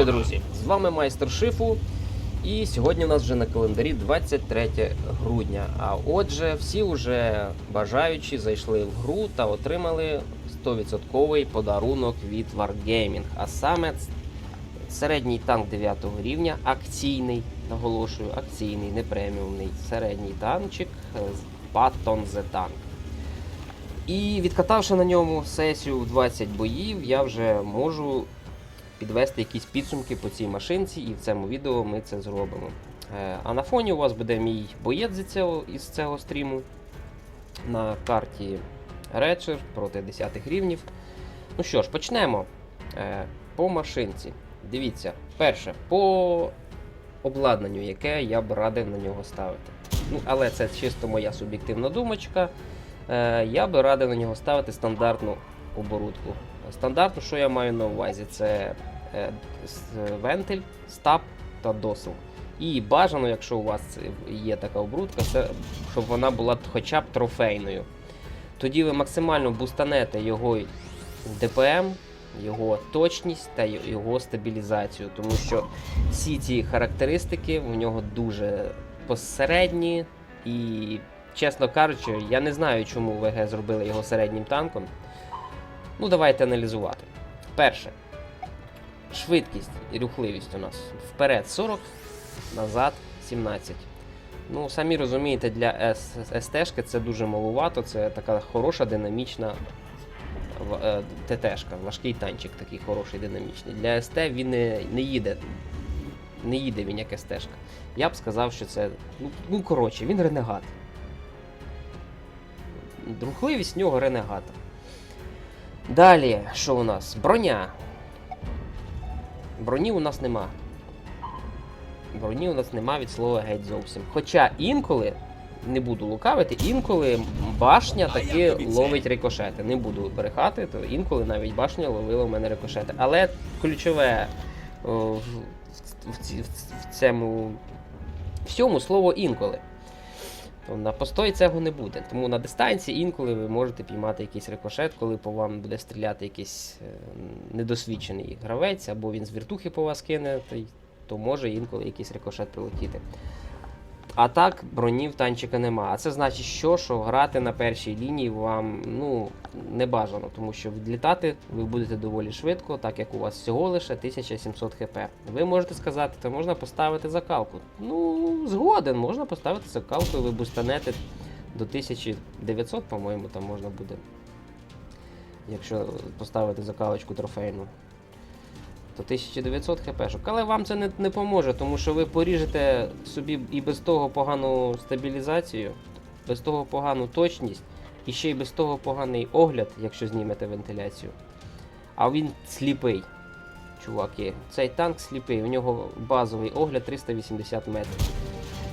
Вітаю, друзі! З вами майстер шифу. І сьогодні у нас вже на календарі 23 грудня. А отже, всі вже бажаючі зайшли в гру та отримали 100% подарунок від Wargaming. А саме середній танк 9 рівня, акційний, наголошую, акційний, не преміумний, середній танчик е, Patton The Tank. І відкатавши на ньому сесію в 20 боїв, я вже можу підвести якісь підсумки по цій машинці, і в цьому відео ми це зробимо. Е, А на фоні у вас буде мій боєць зі цього, із цього стріму на карті Редшер проти 10 рівнів. Ну що ж, почнемо Е, по машинці. Дивіться, перше, по обладнанню, яке я б радив на нього ставити. Ну, але це чисто моя суб'єктивна думочка. Е, Я би радив на нього ставити стандартну оборудку. Стандартно, що я маю на увазі, це е, вентиль, стап та досил. І бажано, якщо у вас є така обрудка, це щоб вона була хоча б трофейною. Тоді ви максимально бустанете його ДПМ, його точність та його стабілізацію, тому що всі ці характеристики в нього дуже посередні і, чесно кажучи, я не знаю, чому ВГ зробили його середнім танком. Ну, давайте аналізувати. Перше. Швидкість і рухливість у нас вперед 40, назад 17. Ну, самі розумієте, для СТ-шки це дуже малувато, це така хороша динамічна е, ТТ-шка, важкий танчик такий хороший, динамічний. Для СТ він не, не їде. Не їде він як СТ-шка. Я б сказав, що це. Ну, ну коротше, він ренегат. Рухливість в нього ренегата. Далі, що у нас? Броня. Броні у нас нема. Броні у нас нема від слова геть зовсім. Хоча інколи, не буду лукавити, інколи башня таки ловить рикошети. Не буду брехати, то інколи навіть башня ловила в мене рикошети. Але ключове о, в, в, ці- в цьому всьому слово інколи. То на постой цього не буде. Тому на дистанції інколи ви можете піймати якийсь рикошет, коли по вам буде стріляти якийсь е, недосвідчений гравець, або він з віртухи по вас кине, то може інколи якийсь рикошет прилетіти. А так, бронів танчика нема. А це значить, що, що грати на першій лінії вам ну, не бажано, тому що відлітати ви будете доволі швидко, так як у вас всього лише 1700 хп. Ви можете сказати, то можна поставити закалку. Ну, згоден, можна поставити закалку, і ви бустанете до 1900, по-моєму, там можна буде. Якщо поставити закалочку трофейну. То 1900 хпшок. Але вам це не, не поможе, тому що ви поріжете собі і без того погану стабілізацію, без того погану точність, і ще й без того поганий огляд, якщо знімете вентиляцію. А він сліпий. Чуваки, цей танк сліпий, у нього базовий огляд 380 метрів.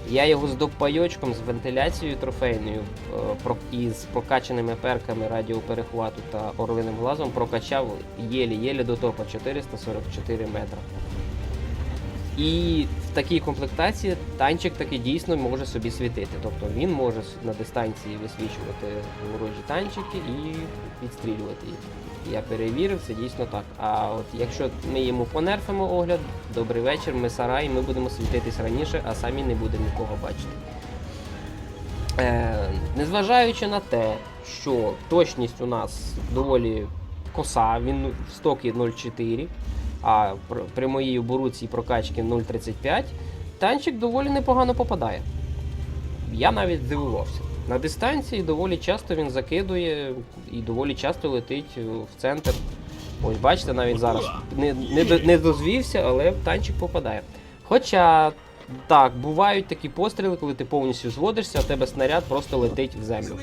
Я його з допайочком, з вентиляцією трофейною е, і з прокачаними перками радіоперехвату та орлиним глазом прокачав єлі-єлі до топа 444 метра. І в такій комплектації танчик таки дійсно може собі світити. Тобто він може на дистанції висвічувати ворожі танчики і відстрілювати їх. Я перевірив, це дійсно так. А от якщо ми йому понерфимо огляд, добрий вечір, ми сарай, ми будемо світитись раніше, а самі не будемо нікого бачити. Е, незважаючи на те, що точність у нас доволі коса, він в стокі 0,4, а при моїй оборуці і прокачці 0,35, танчик доволі непогано попадає. Я навіть здивувався. На дистанції доволі часто він закидує і доволі часто летить в центр. Ось бачите, навіть зараз не, не, не дозвівся, але танчик попадає. Хоча, так, бувають такі постріли, коли ти повністю зводишся, а тебе снаряд просто летить в землю.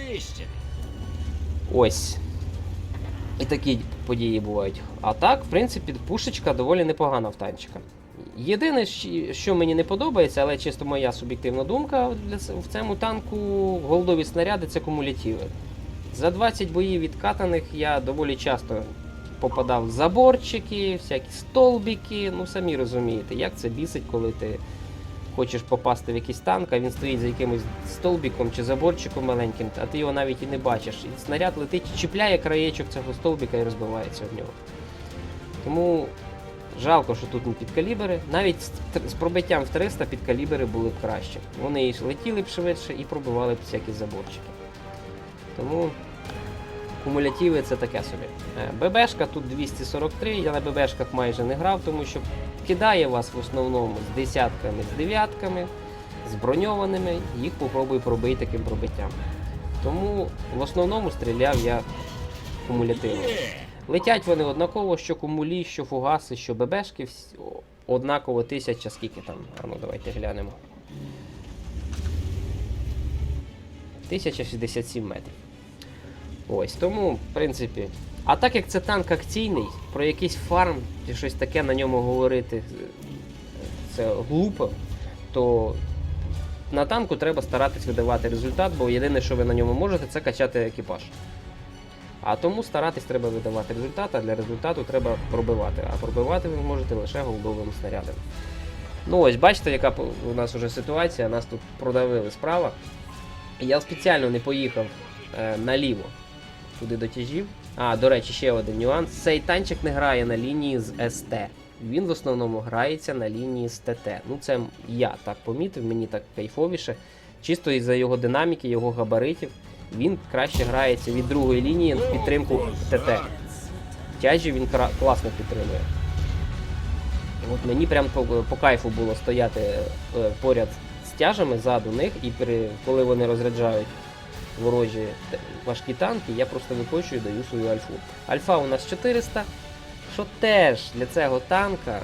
Ось. І такі події бувають. А так, в принципі, пушечка доволі непогана в танчика. Єдине, що мені не подобається, але чисто моя суб'єктивна думка, в цьому танку голдові снаряди це кумулятиви. За 20 боїв відкатаних я доволі часто попадав в заборчики, всякі столбики. Ну самі розумієте, як це бісить, коли ти хочеш попасти в якийсь танк, а він стоїть за якимось столбиком чи заборчиком маленьким, а ти його навіть і не бачиш. І снаряд летить, чіпляє краєчок цього столбика і розбивається в нього. Тому Жалко, що тут не підкалібери. Навіть з пробиттям в 300 підкалібери були б краще. Вони і летіли б швидше і пробивали б всякі заборчики. Тому кумулятиви це таке собі. Е, ББшка тут 243, я на ББшках майже не грав, тому що кидає вас в основному з десятками, з дев'ятками, з броньованими, їх попробуй пробити таким пробиттям. Тому в основному стріляв я кумулятивно. Летять вони однаково, що кумулі, що фугаси, що ББшки, однаково тисяча, скільки там. А ну давайте глянемо. 1067 метрів. Ось, тому, в принципі. А так як це танк акційний, про якийсь фарм чи щось таке на ньому говорити е, це глупо, то на танку треба старатись видавати результат, бо єдине, що ви на ньому можете, це качати екіпаж. А тому старатись треба видавати результат, а для результату треба пробивати. А пробивати ви можете лише голдовим снарядом. Ну ось, бачите, яка у нас вже ситуація, нас тут продавили справа. Я спеціально не поїхав е, наліво туди до тяжів. А, до речі, ще один нюанс. Цей танчик не грає на лінії з СТ. Він в основному грається на лінії з ТТ. Ну, це я так помітив, мені так кайфовіше. Чисто із-за його динаміки, його габаритів, він краще грається від другої лінії в підтримку ТТ. Тяжі він класно підтримує. От мені прям по, по кайфу було стояти е, поряд з тяжами ззаду них, і при, коли вони розряджають ворожі важкі танки, я просто викочую і даю свою альфу. Альфа у нас 400, що теж для цього танка.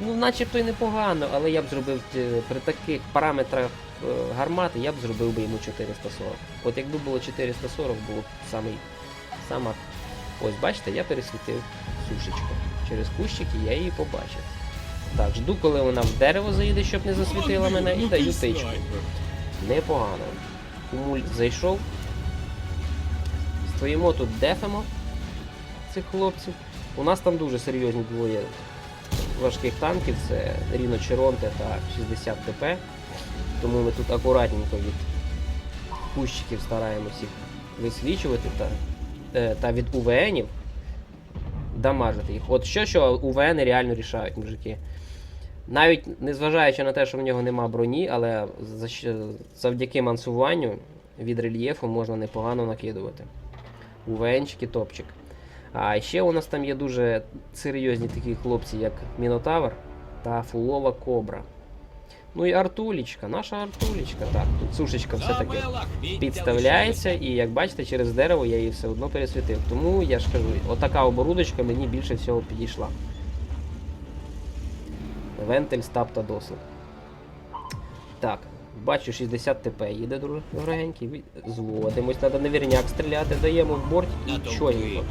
Ну, начебто й непогано, але я б зробив е, при таких параметрах е, гармати, я б зробив би йому 440. От якби було 440, було б самий, сама. Ось бачите, я пересвітив сушечку. Через кущики я її побачив. Так, жду, коли вона в дерево заїде, щоб не засвітила мене, і даю тичку. Непогано. Кумуль зайшов. Стоїмо тут, дефемо цих хлопців. У нас там дуже серйозні двоє важких танків, це Ріно Черонте та 60 ТП. Тому ми тут акуратненько від кущиків стараємось їх висвічувати та, е, та від УВНів дамажити їх. От що, що УВН реально рішають, мужики. Навіть незважаючи на те, що в нього нема броні, але завдяки мансуванню від рельєфу можна непогано накидувати. УВНчики топчик. А ще у нас там є дуже серйозні такі хлопці, як Мінотавр та Фулова Кобра. Ну і Артулічка, наша Артулічка. Так, тут сушечка все-таки підставляється, і як бачите, через дерево я її все одно пересвітив. Тому я ж кажу, отака оборудочка мені більше всього підійшла. Вентиль, стап та дослід. Так, бачу 60 ТП їде дорогенький. Зводимось, треба на вірняк стріляти, даємо в борт і чорненько.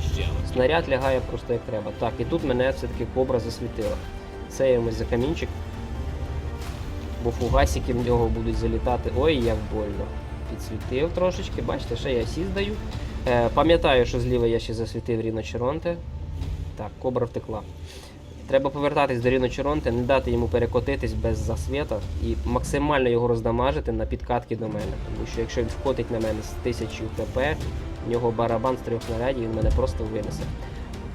Снаряд лягає просто як треба. Так, і тут мене все-таки кобра засвітила. Сеємось за камінчик. Бо фугасики в нього будуть залітати. Ой, як больно. Підсвітив трошечки, бачите, ще я сі здаю. Е, пам'ятаю, що зліва я ще засвітив Ріно Черонте. Так, кобра втекла. Треба повертатись до Ріно Черонте, не дати йому перекотитись без засвіта і максимально його роздамажити на підкатки до мене. Тому що якщо він вкотить на мене з 1000 КП, в нього барабан з трьох снарядів, він мене просто винесе.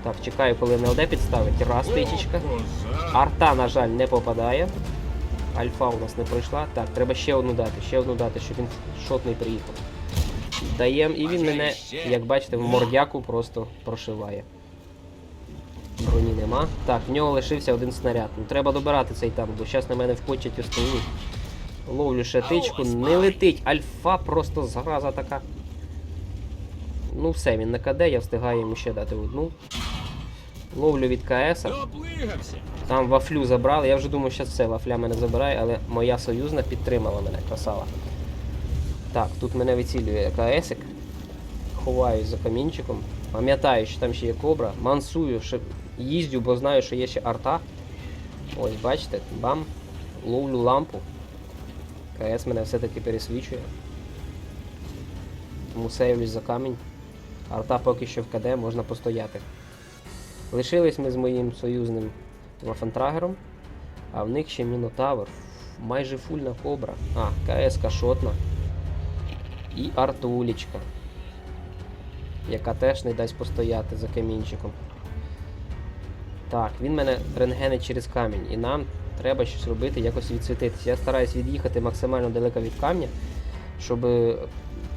Так, чекаю, коли НЛД підставить. Раз тичечка. Арта, на жаль, не попадає. Альфа у нас не пройшла. Так, треба ще одну дати, ще одну дати, щоб він шотний приїхав. Даємо, і він мене, як бачите, в мордяку просто прошиває. Броні нема. Так, в нього лишився один снаряд. Ну, треба добирати цей танк, бо зараз на мене вкочать останні. Ловлю ще тичку, не летить. Альфа просто зраза така. Ну все, він на КД, я встигаю йому ще дати одну. Ловлю від КС. Там вафлю забрали. Я вже думаю, що все, вафля мене забирає, але моя союзна підтримала мене, красава. Так, тут мене вицілює КСик. Ховаюсь за камінчиком. Пам'ятаю, що там ще є кобра. Мансую, що їздю, бо знаю, що є ще арта. Ось, бачите, бам. Ловлю лампу. КС мене все-таки пересвічує. Тому сейвлюсь за камінь. Арта поки що в КД, можна постояти. Лишились ми з моїм союзним Вафентрагером, а в них ще Мінотавр. Майже фульна кобра. А, КС шотна. І Артулічка. Яка теж не дасть постояти за камінчиком. Так, він мене рентгенить через камінь, і нам треба щось робити, якось відсвітитися. Я стараюсь від'їхати максимально далеко від камня, щоб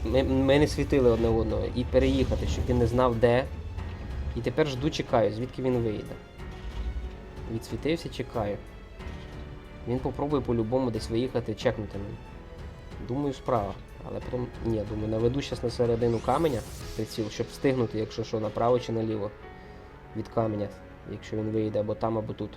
ми, ми не світили одне одного, і переїхати, щоб він не знав де. І тепер жду, чекаю, звідки він вийде. Відсвітився, чекаю. Він попробує по-любому десь виїхати, чекнути мене. Думаю, справа. Але потім. Ні, думаю, наведу зараз на середину каменя приціл, щоб встигнути, якщо що, направо чи наліво від каменя, якщо він вийде або там, або тут.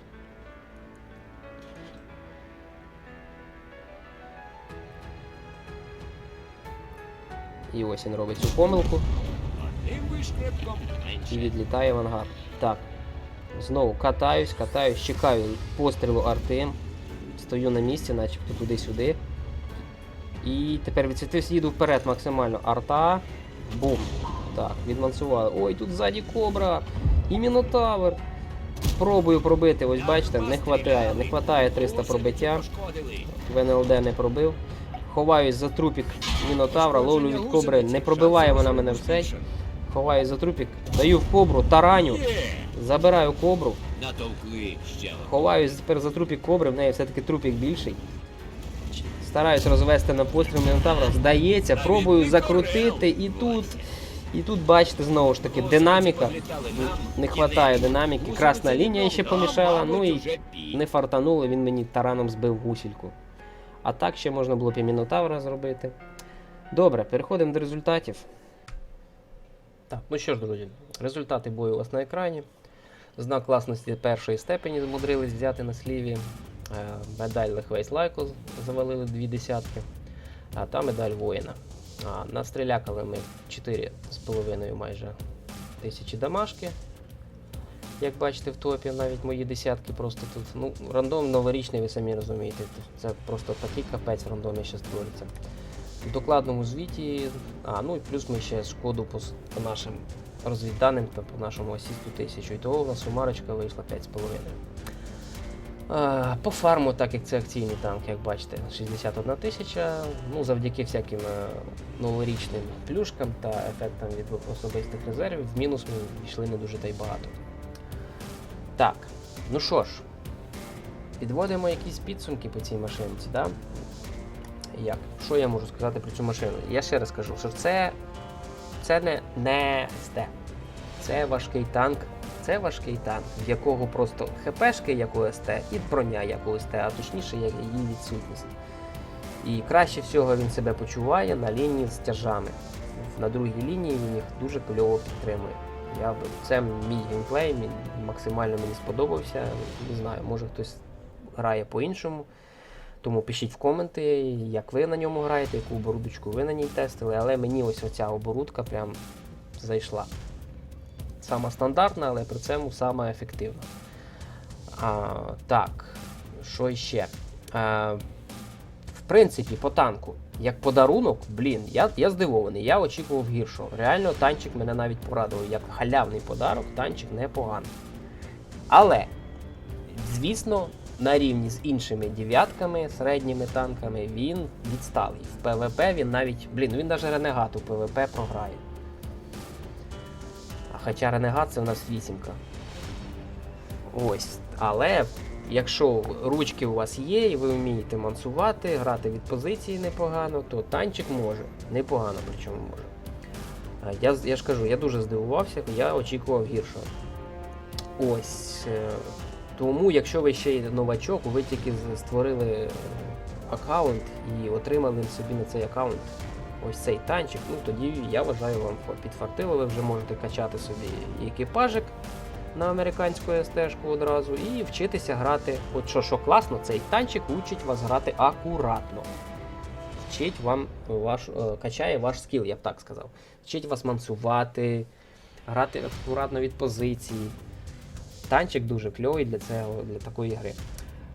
І ось він робить цю помилку і відлітає в ангар. Так. Знову катаюсь, катаюсь, чекаю пострілу артем. Стою на місці, начебто туди-сюди. І тепер відсвітився, їду вперед максимально. Арта. Бум. Так, відмансували. Ой, тут ззаді кобра. І мінотавр. Пробую пробити, ось бачите, не хватає. Не хватає 300 пробиття. В НЛД не пробив. Ховаюсь за трупік мінотавра, ловлю від кобри. Не пробиває вона мене в цей. Ховаюсь за трупік, даю в кобру, тараню, забираю кобру. Ховаюсь тепер за трупік кобри, в неї все-таки трупік більший. Стараюсь розвести на постріл Мінотавра. Здається, пробую закрутити і тут. І тут, бачите, знову ж таки, динаміка. Не вистачає динаміки. Красна лінія ще помішала, ну і не фартануло, він мені тараном збив гусільку. А так ще можна було б і Мінотавра зробити. Добре, переходимо до результатів. Так, ну що ж, друзі, результати бою у вас на екрані. Знак класності першої степені змудрились взяти на сліві. Е, Медаль Лехвейс Лайко завалили дві десятки, а та медаль воїна. А, настрілякали ми 4,5 майже тисячі дамашки. Як бачите в топі, навіть мої десятки просто тут. Ну, рандом новорічний, ви самі розумієте. Це просто такий капець в рандомі ще створиться. В докладному звіті, а ну і плюс ми ще шкоду по, по нашим розвідданим та по нашому асісту 1000. І у нас сумарочка вийшла 5,5. Е, По фарму, так як це акційний танк, як бачите, 61 тисяча. Ну, завдяки всяким е, новорічним плюшкам та ефектам від особистих резервів, в мінус ми йшли не дуже та й багато. Так, ну що ж, підводимо якісь підсумки по цій машинці, да? Як? Що я можу сказати про цю машину? Я ще раз кажу, що це, це не, не СТ. Це важкий танк. Це важкий танк, в якого просто ХПшки, як у СТ, і броня, як у СТ, а точніше, як її відсутність. І краще всього він себе почуває на лінії з тяжами. На другій лінії він їх дуже кльово підтримує. Я, це мій геймплей, він максимально мені сподобався. Не знаю, може хтось грає по-іншому. Тому пишіть в коменти, як ви на ньому граєте, яку оборудочку ви на ній тестили, але мені ось оця оборудка прям зайшла. Сама стандартна, але при цьому сама ефективна. А, так, що ще? А, в принципі, по танку, як подарунок, блін, я, я здивований, я очікував гіршого. Реально, танчик мене навіть порадував. Як халявний подарок, танчик непоганий. Але, звісно, на рівні з іншими дев'ятками, середніми танками, він відсталий. В ПВП він навіть, блін, він навіть ренегат у ПВП програє. Хоча ренегат це в нас вісімка. Ось. Але якщо ручки у вас є і ви вмієте мансувати, грати від позиції непогано, то танчик може. Непогано причому може. Я, я ж кажу, я дуже здивувався, я очікував гіршого. Ось. е, Тому, якщо ви ще й новачок, ви тільки створили е, аккаунт і отримали собі на цей аккаунт ось цей танчик, ну тоді я вважаю вам підфартило, ви вже можете качати собі екіпажик на американську СТ-шку одразу і вчитися грати. От що, що класно, цей танчик учить вас грати акуратно. Вчить вам ваш, е, качає ваш скіл, я б так сказав. Вчить вас мансувати, грати акуратно від позиції. Танчик дуже кльовий для цього, для такої гри.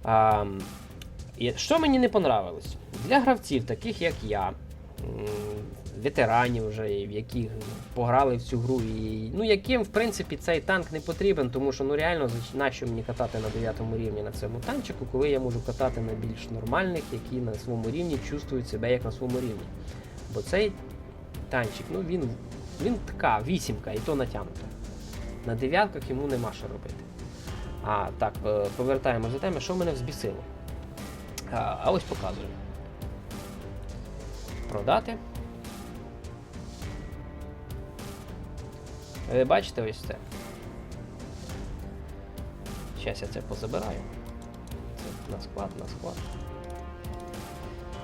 А, що мені не понравилось? Для гравців, таких як я, ветеранів вже, яких пограли в цю гру, і ну яким в принципі цей танк не потрібен, тому що ну реально нащо мені катати на 9 рівні на цьому танчику, коли я можу катати на більш нормальних, які на своєму рівні чувствують себе як на своєму рівні. Бо цей танчик, ну він, він така вісімка, і то натягнута. На дев'ятках йому нема що робити. А, так, е, повертаємо за теми, що мене взбісило. А, ось показую. Продати. Ви бачите ось це? Зараз я це позабираю. Це на склад, на склад.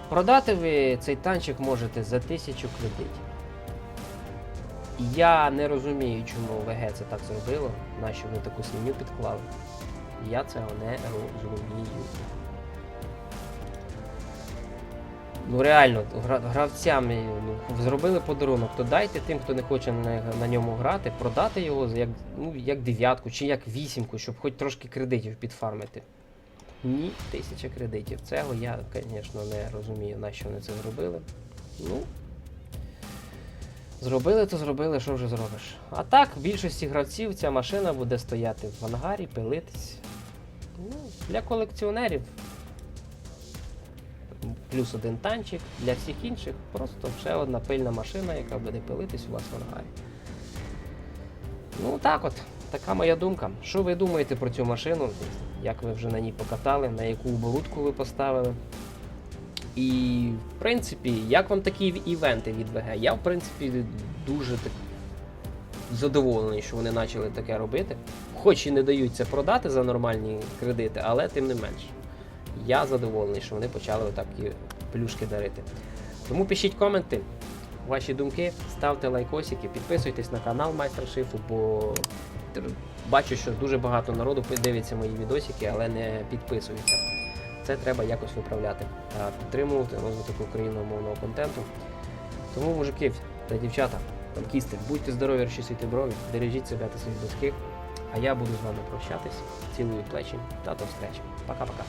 Продати ви цей танчик можете за 1000 кредитів. Я не розумію, чому ВГ це так зробило, нащо вони таку свиню підклали. Я цього не розумію. Ну реально, гра- гравцям ну, зробили подарунок, то дайте тим, хто не хоче на, на ньому грати, продати його як, ну, як дев'ятку чи як вісімку, щоб хоч трошки кредитів підфармити. Ні, тисяча кредитів. Цього я, звісно, не розумію, на що вони це зробили. Ну. Зробили, то зробили, що вже зробиш. А так, в більшості гравців ця машина буде стояти в ангарі, пилитись. Ну, для колекціонерів. Плюс один танчик, для всіх інших просто ще одна пильна машина, яка буде пилитись у вас в ангарі. Ну так от, така моя думка. Що ви думаєте про цю машину? Як ви вже на ній покатали, на яку оборудку ви поставили? І, в принципі, як вам такі івенти від ВГ? Я, в принципі, дуже так задоволений, що вони почали таке робити. Хоч і не дають це продати за нормальні кредити, але тим не менш. Я задоволений, що вони почали такі плюшки дарити. Тому пишіть коменти, ваші думки, ставте лайкосики, підписуйтесь на канал Майстер Шифу, бо бачу, що дуже багато народу дивиться мої відосики, але не підписуються. Це треба якось виправляти та підтримувати розвиток україномовного контенту. Тому, мужики та дівчата, танкісти, будьте здорові, розчісуйте брові, бережіть себе та своїх близьких. А я буду з вами прощатись. Цілую плечі та до зустрічі. Пока-пока.